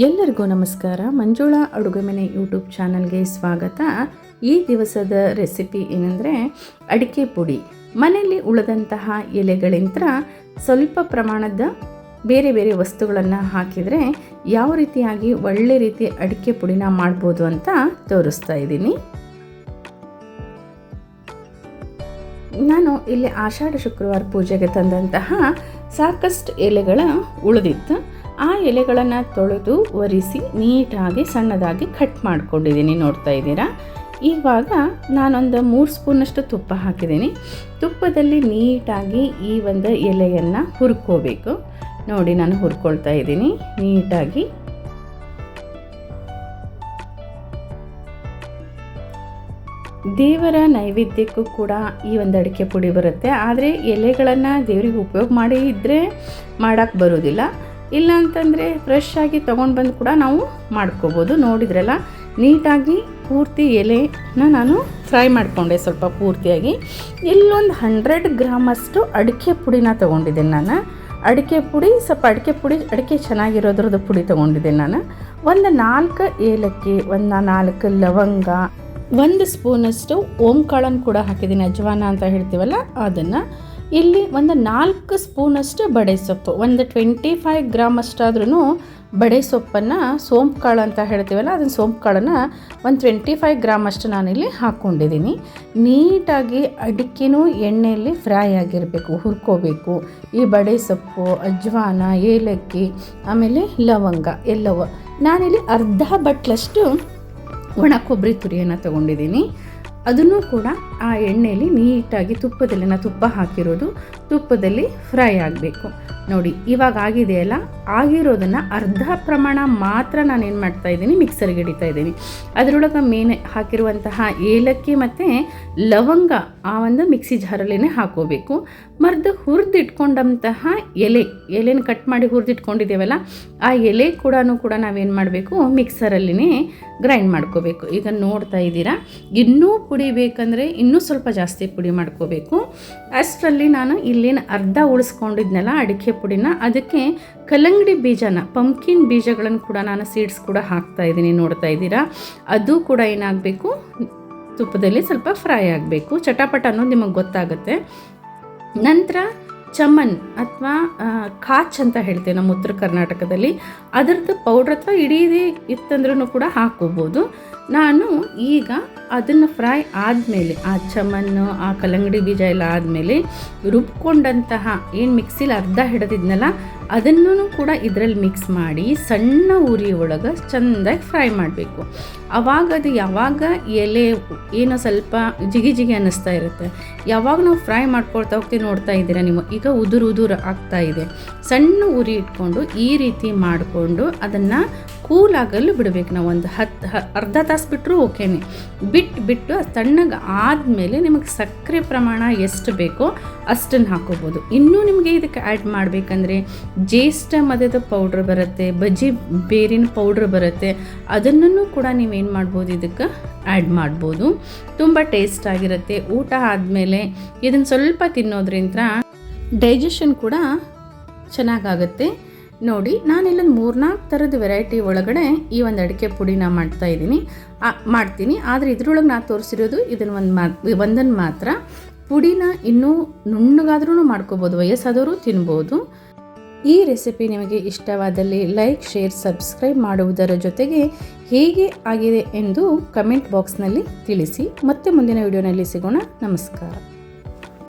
ಎಲ್ಲರಿಗೂ ನಮಸ್ಕಾರ. ಮಂಜುಳಾ ಅಡುಗೆ ಮನೆ ಯೂಟ್ಯೂಬ್ ಚಾನಲ್ಗೆ ಸ್ವಾಗತ. ಈ ದಿವಸದ ರೆಸಿಪಿ ಏನಂದರೆ ಅಡಿಕೆ ಪುಡಿ. ಮನೆಯಲ್ಲಿ ಉಳಿದಂತಹ ಎಲೆಗಳಿಂದ ಸ್ವಲ್ಪ ಪ್ರಮಾಣದ ಬೇರೆ ಬೇರೆ ವಸ್ತುಗಳನ್ನು ಹಾಕಿದರೆ ಯಾವ ರೀತಿಯಾಗಿ ಒಳ್ಳೆ ರೀತಿ ಅಡಿಕೆ ಪುಡಿನ ಮಾಡ್ಬೋದು ಅಂತ ತೋರಿಸ್ತಾ ಇದ್ದೀನಿ. ನಾನು ಇಲ್ಲಿ ಆಷಾಢ ಶುಕ್ರವಾರ ಪೂಜೆಗೆ ತಂದಂತಹ ಸಾಕಷ್ಟು ಎಲೆಗಳ ಉಳಿದಿತ್ತು. ಆ ಎಲೆಗಳನ್ನು ತೊಳೆದು ಒರೆಸಿ ನೀಟಾಗಿ ಸಣ್ಣದಾಗಿ ಕಟ್ ಮಾಡ್ಕೊಂಡಿದ್ದೀನಿ. ನೋಡ್ತಾ ಇದ್ದೀರಾ? ಇವಾಗ ನಾನೊಂದು ಮೂರು ಸ್ಪೂನಷ್ಟು ತುಪ್ಪ ಹಾಕಿದ್ದೀನಿ. ತುಪ್ಪದಲ್ಲಿ ನೀಟಾಗಿ ಈ ಒಂದು ಎಲೆಯನ್ನು ಹುರ್ಕೋಬೇಕು. ನೋಡಿ, ನಾನು ಹುರ್ಕೊಳ್ತಾ ಇದ್ದೀನಿ. ನೀಟಾಗಿ. ದೇವರ ನೈವೇದ್ಯಕ್ಕೂ ಕೂಡ ಈ ಒಂದು ಅಡಿಕೆ ಪುಡಿ ಬರುತ್ತೆ. ಆದರೆ ಎಲೆಗಳನ್ನು ದೇವರಿಗೆ ಉಪಯೋಗ ಮಾಡಿ ಇದ್ದರೆ ಮಾಡೋಕ್ಕೆ ಬರೋದಿಲ್ಲ. ಇಲ್ಲ ಅಂತಂದರೆ ಫ್ರೆಶ್ ಆಗಿ ತೊಗೊಂಡು ಬಂದು ಕೂಡ ನಾವು ಮಾಡ್ಕೋಬೋದು. ನೋಡಿದ್ರಲ್ಲ, ನೀಟಾಗಿ ಪೂರ್ತಿ ಎಲೆನ ನಾನು ಫ್ರೈ ಮಾಡಿಕೊಂಡೆ ಸ್ವಲ್ಪ ಪೂರ್ತಿಯಾಗಿ. ಇಲ್ಲೊಂದು ಹಂಡ್ರೆಡ್ ಗ್ರಾಮಷ್ಟು ಅಡಿಕೆ ಪುಡಿನ ತೊಗೊಂಡಿದ್ದೀನಿ ನಾನು. ಅಡಿಕೆ ಪುಡಿ, ಸ್ವಲ್ಪ ಅಡಿಕೆ ಪುಡಿ, ಅಡಿಕೆ ಚೆನ್ನಾಗಿರೋದ್ರದ್ದು ಪುಡಿ ತೊಗೊಂಡಿದ್ದೀನಿ ನಾನು. ಒಂದು ನಾಲ್ಕು ಏಲಕ್ಕಿ, ಒಂದು ನಾಲ್ಕು ಲವಂಗ, ಒಂದು ಸ್ಪೂನಷ್ಟು ಓಂಕಾಳನ್ನು ಕೂಡ ಹಾಕಿದ್ದೀನಿ, ಅಜ್ವಾನ ಅಂತ ಹೇಳ್ತೀವಲ್ಲ, ಅದನ್ನು. ಇಲ್ಲಿ ಒಂದು ನಾಲ್ಕು ಸ್ಪೂನಷ್ಟು ಬಡೆ ಸೊಪ್ಪು, ಒಂದು ಟ್ವೆಂಟಿ ಫೈವ್ ಗ್ರಾಮ್ ಅಷ್ಟಾದ್ರೂ ಬಡೆ ಸೊಪ್ಪನ್ನು ಸೋಂಪು ಕಾಳು ಅಂತ ಹೇಳ್ತೀವಲ್ಲ, ಅದನ್ನು ಸೋಂಪು ಕಾಳನ್ನು ಒಂದು ಟ್ವೆಂಟಿ ಫೈವ್ ಗ್ರಾಮ್ ಅಷ್ಟು ನಾನಿಲ್ಲಿ ಹಾಕ್ಕೊಂಡಿದ್ದೀನಿ. ನೀಟಾಗಿ ಅಡಿಕೆನೂ ಎಣ್ಣೆಯಲ್ಲಿ ಫ್ರೈ ಆಗಿರಬೇಕು, ಹುರ್ಕೋಬೇಕು. ಈ ಬಡೆ ಸೊಪ್ಪು, ಅಜ್ವಾನ, ಏಲಕ್ಕಿ, ಆಮೇಲೆ ಲವಂಗ ಎಲ್ಲವೂ ನಾನಿಲ್ಲಿ ಅರ್ಧ ಬಟ್ಲಷ್ಟು ಒಣ ಕೊಬ್ಬರಿ ತುರಿಯನ್ನು ತೊಗೊಂಡಿದ್ದೀನಿ. ಅದನ್ನು ಕೂಡ ಆ ಎಣ್ಣೆಯಲ್ಲಿ ನೀಟಾಗಿ ತುಪ್ಪದಲ್ಲಿ ನಾನು ತುಪ್ಪ ಹಾಕಿರೋದು. ತುಪ್ಪದಲ್ಲಿ ಫ್ರೈ ಆಗಬೇಕು. ನೋಡಿ, ಇವಾಗ ಆಗಿದೆಯಲ್ಲ ಆಗಿರೋದನ್ನು ಅರ್ಧ ಪ್ರಮಾಣ ಮಾತ್ರ ನಾನು ಏನು ಮಾಡ್ತಾ ಇದ್ದೀನಿ, ಮಿಕ್ಸರ್ಗೆ ಹಿಡಿತಾ ಇದ್ದೀನಿ. ಅದರೊಳಗೆ ಮೇನೆ ಹಾಕಿರುವಂತಹ ಏಲಕ್ಕಿ ಮತ್ತು ಲವಂಗ ಆ ಒಂದು ಮಿಕ್ಸಿ ಜಾರಲ್ಲೇ ಹಾಕೋಬೇಕು. ಮರ್ದು ಹುರಿದಿಟ್ಕೊಂಡಂತಹ ಎಲೆ, ಎಲೆನ ಕಟ್ ಮಾಡಿ ಹುರಿದಿಟ್ಕೊಂಡಿದ್ದೇವಲ್ಲ, ಆ ಎಲೆ ಕೂಡ ಕೂಡ ನಾವೇನು ಮಾಡಬೇಕು, ಮಿಕ್ಸರಲ್ಲಿನೇ ಗ್ರೈಂಡ್ ಮಾಡ್ಕೋಬೇಕು. ಈಗ ನೋಡ್ತಾ ಇದ್ದೀರಾ? ಇನ್ನೂ ಪುಡಿ ಬೇಕಂದರೆ ಇನ್ನೂ ಸ್ವಲ್ಪ ಜಾಸ್ತಿ ಪುಡಿ ಮಾಡ್ಕೋಬೇಕು. ಅಷ್ಟರಲ್ಲಿ ನಾನು ಇಲ್ಲೇನು ಅರ್ಧ ಉಳಿಸ್ಕೊಂಡಿದ್ನಲ್ಲ ಅಡಿಕೆ ಪುಡಿನ, ಅದಕ್ಕೆ ಕಲ್ಲಂಗಡಿ ಬೀಜನ ಪಂಪ್ಕಿನ್ ಬೀಜಗಳನ್ನು ಕೂಡ ನಾನು ಸೀಡ್ಸ್ ಕೂಡ ಹಾಕ್ತಾ ಇದ್ದೀನಿ ನೋಡ್ತಾ ಇದ್ದೀರಾ. ಅದು ಕೂಡ ಏನಾಗಬೇಕು? ತುಪ್ಪದಲ್ಲಿ ಸ್ವಲ್ಪ ಫ್ರೈ ಆಗಬೇಕು. ಚಟಾಪಟ ಅನ್ನೋದು ನಿಮಗೆ ಗೊತ್ತಾಗುತ್ತೆ. ನಂತರ ಚಮನ್ ಅಥವಾ ಕಾಚ್ ಅಂತ ಹೇಳ್ತೇವೆ ನಮ್ಮ ಉತ್ತರ ಕರ್ನಾಟಕದಲ್ಲಿ. ಅದರದ್ದು ಪೌಡ್ರ್ ಅಥವಾ ಇಡೀದೇ ಇತ್ತಂದ್ರೂ ಕೂಡ ಹಾಕೋಬೋದು ನಾನು ಈಗ ಅದನ್ನು ಫ್ರೈ ಆದಮೇಲೆ, ಆ ಚಮನ್ನು ಆ ಕಲ್ಲಂಗಡಿ ಬೀಜ ಎಲ್ಲ ಆದಮೇಲೆ ರುಬ್ಕೊಂಡಂತಹ, ಏನು ಮಿಕ್ಸಿಲಿ ಅರ್ಧ ಹಿಡಿದಿದ್ನಲ್ಲ ಅದನ್ನು ಕೂಡ ಇದರಲ್ಲಿ ಮಿಕ್ಸ್ ಮಾಡಿ ಸಣ್ಣ ಉರಿ ಒಳಗೆ ಚೆಂದಾಗಿ ಫ್ರೈ ಮಾಡಬೇಕು. ಆವಾಗ ಅದು ಯಾವಾಗ ಎಲೆ ಏನೋ ಸ್ವಲ್ಪ ಜಿಗಿ ಜಿಗಿ ಅನ್ನಿಸ್ತಾ ಇರುತ್ತೆ. ಯಾವಾಗ ನಾವು ಫ್ರೈ ಮಾಡ್ಕೊಳ್ತಾ ಹೋಗ್ತೀವಿ ನೋಡ್ತಾ ಇದ್ದೀರಾ ನೀವು. ಈಗ ಉದುರು ಉದುರು ಆಗ್ತಾ ಇದೆ. ಸಣ್ಣ ಉರಿ ಇಟ್ಕೊಂಡು ಈ ರೀತಿ ಮಾಡಿಕೊಂಡು ಅದನ್ನು ಕೂಲ್ ಆಗಲು ಬಿಡಬೇಕು ನಾವು. ಒಂದು ಹತ್ತು ಅರ್ಧ ತಾಸು ಬಿಟ್ಟರು ಓಕೆನೆ ಬಿಟ್ಟು ಬಿಟ್ಟು ತಣ್ಣಗೆ ಆದಮೇಲೆ ನಿಮಗೆ ಸಕ್ಕರೆ ಪ್ರಮಾಣ ಎಷ್ಟು ಬೇಕೋ ಅಷ್ಟನ್ನು ಹಾಕೋಬೋದು. ಇನ್ನೂ ನಿಮಗೆ ಇದಕ್ಕೆ ಆ್ಯಡ್ ಮಾಡಬೇಕಂದ್ರೆ ಜೇಷ್ಟ ಮದದ ಪೌಡ್ರ್ ಬರುತ್ತೆ, ಬಜ್ಜಿ ಬೇರಿನ ಪೌಡ್ರ್ ಬರುತ್ತೆ ಅದನ್ನು ಕೂಡ ನೀವೇನು ಮಾಡ್ಬೋದು, ಇದಕ್ಕೆ ಆ್ಯಡ್ ಮಾಡ್ಬೋದು. ತುಂಬ ಟೇಸ್ಟ್ ಆಗಿರುತ್ತೆ. ಊಟ ಆದಮೇಲೆ ಇದನ್ನು ಸ್ವಲ್ಪ ತಿನ್ನೋದ್ರಿಂದ ಡೈಜೆಷನ್ ಕೂಡ ಚೆನ್ನಾಗಾಗುತ್ತೆ. ನೋಡಿ ನಾನು ನಾನಿಲ್ಲೊಂದು ಮೂರ್ನಾಲ್ಕು ಥರದ ವೆರೈಟಿ ಒಳಗಡೆ ಈ ಒಂದು ಅಡಿಕೆ ಪುಡಿನ ಮಾಡ್ತಾ ಇದ್ದೀನಿ. ಮಾಡ್ತೀನಿ. ಆದರೆ ಇದ್ರೊಳಗೆ ನಾನು ತೋರಿಸಿರೋದು ಇದನ್ನು ಒಂದು ಮಾ ಒಂದನ್ನು ಮಾತ್ರ. ಪುಡಿನ ಇನ್ನೂ ನುಣ್ಣಗಾದ್ರೂ ಮಾಡ್ಕೋಬೋದು ವಯಸ್ಸಾದವರು ತಿನ್ಬೋದು. ಈ ರೆಸಿಪಿ ನಿಮಗೆ ಇಷ್ಟವಾದಲ್ಲಿ ಲೈಕ್, ಶೇರ್, ಸಬ್ಸ್ಕ್ರೈಬ್ ಮಾಡುವುದರ ಜೊತೆಗೆ ಹೇಗೆ ಆಗಿದೆ ಎಂದು ಕಮೆಂಟ್ ಬಾಕ್ಸ್ನಲ್ಲಿ ತಿಳಿಸಿ. ಮತ್ತೆ ಮುಂದಿನ ವಿಡಿಯೋನಲ್ಲಿ ಸಿಗೋಣ. ನಮಸ್ಕಾರ.